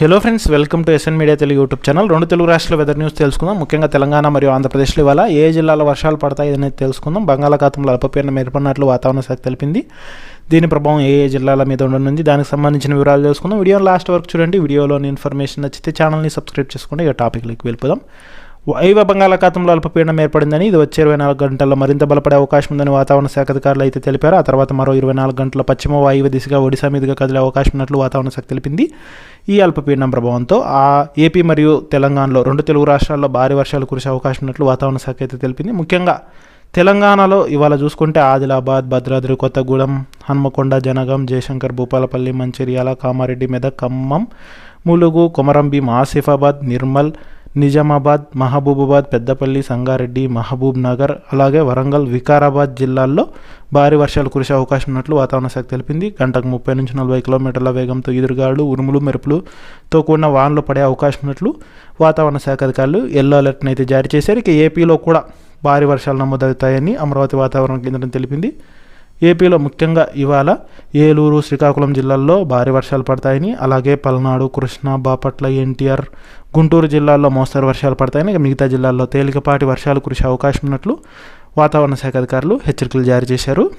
Hello friends welcome to SN media Telugu YouTube channel రెండు తెలుగు రాష్ట్రాల weather news తెలుసుకుందాం. ముఖ్యంగా తెలంగాణ మరియు ఆంధ్రప్రదేశ్లో ఇవాళ ఏ జిల్లాలో వర్షాలు పడతాయి అనేది తెలుసుకుందాం. బంగాళాఖాతంలో అల్పపీడనం ఏర్పడినట్లు వాతావరణ శాఖ తెలిపింది. దీని ప్రభావం ఏ ఏ జిల్లాల మీద ఉండనుంది దానికి సంబంధించిన వివరాలు తెలుసుకుందాం. వీడియో లాస్ట్ వరకు చూడండి. వీడియోలోని ఇన్ఫర్మేషన్ నచ్చితే ఛానల్ని సబ్స్క్రైబ్ చేసుకోండి ఇక టాపిక్లోకి వెళ్ళిపోదాం. వాయువ్య బంగాళాఖాతంలో అల్పపీడనం ఏర్పడిందని ఇది వచ్చే ఇరవై నాలుగు గంటల్లో మరింత బలపడే అవకాశం ఉందని వాతావరణ శాఖ అధికారులు అయితే తెలిపారు. ఆ తర్వాత మరో ఇరవై నాలుగు గంటల పశ్చిమ వాయువ్య దిశగా ఒడిశా మీదుగా కదిలే అవకాశం ఉన్నట్లు వాతావరణ శాఖ తెలిపింది. ఈ అల్పపీడనం ప్రభావంతో ఆ ఏపీ మరియు తెలంగాణలో రెండు తెలుగు రాష్ట్రాల్లో భారీ వర్షాలు కురిసే అవకాశం ఉన్నట్లు వాతావరణ శాఖ అయితే తెలిపింది. ముఖ్యంగా తెలంగాణలో ఇవాళ చూసుకుంటే ఆదిలాబాద్ భద్రాద్రి కొత్తగూడెం హన్మకొండ జనగం జయశంకర్ భూపాలపల్లి మంచిర్యాల కామారెడ్డి మెదక్ ఖమ్మం ములుగు కొమరంభీం ఆసిఫాబాద్ నిర్మల్ నిజామాబాద్ మహబూబాబాద్ పెద్దపల్లి సంగారెడ్డి మహబూబ్ నగర్ అలాగే వరంగల్ వికారాబాద్ జిల్లాల్లో భారీ వర్షాలు కురిసే అవకాశం ఉన్నట్లు వాతావరణ శాఖ తెలిపింది. గంటకు ముప్పై నుంచి నలభై కిలోమీటర్ల వేగంతో ఎదురుగాలు ఉరుములు మెరుపులుతో కూడిన వానలు పడే అవకాశం ఉన్నట్లు వాతావరణ శాఖ అధికారులు ఎల్లో అలర్ట్ని అయితే జారీ చేశారు. ఇక ఏపీలో కూడా భారీ వర్షాలు నమోదవుతాయని అమరావతి వాతావరణ కేంద్రం తెలిపింది. ఏపీలో ముఖ్యంగా ఇవాళ ఏలూరు శ్రీకాకుళం జిల్లాల్లో భారీ వర్షాలు పడతాయని అలాగే పల్నాడు కృష్ణా బాపట్ల ఎన్టీఆర్ గుంటూరు జిల్లాల్లో మోస్తరు వర్షాలు పడతాయని ఇక మిగతా జిల్లాల్లో తేలికపాటి వర్షాలు కురిసే అవకాశం ఉన్నట్లు వాతావరణ శాఖ అధికారులు హెచ్చరికలు జారీ చేశారు.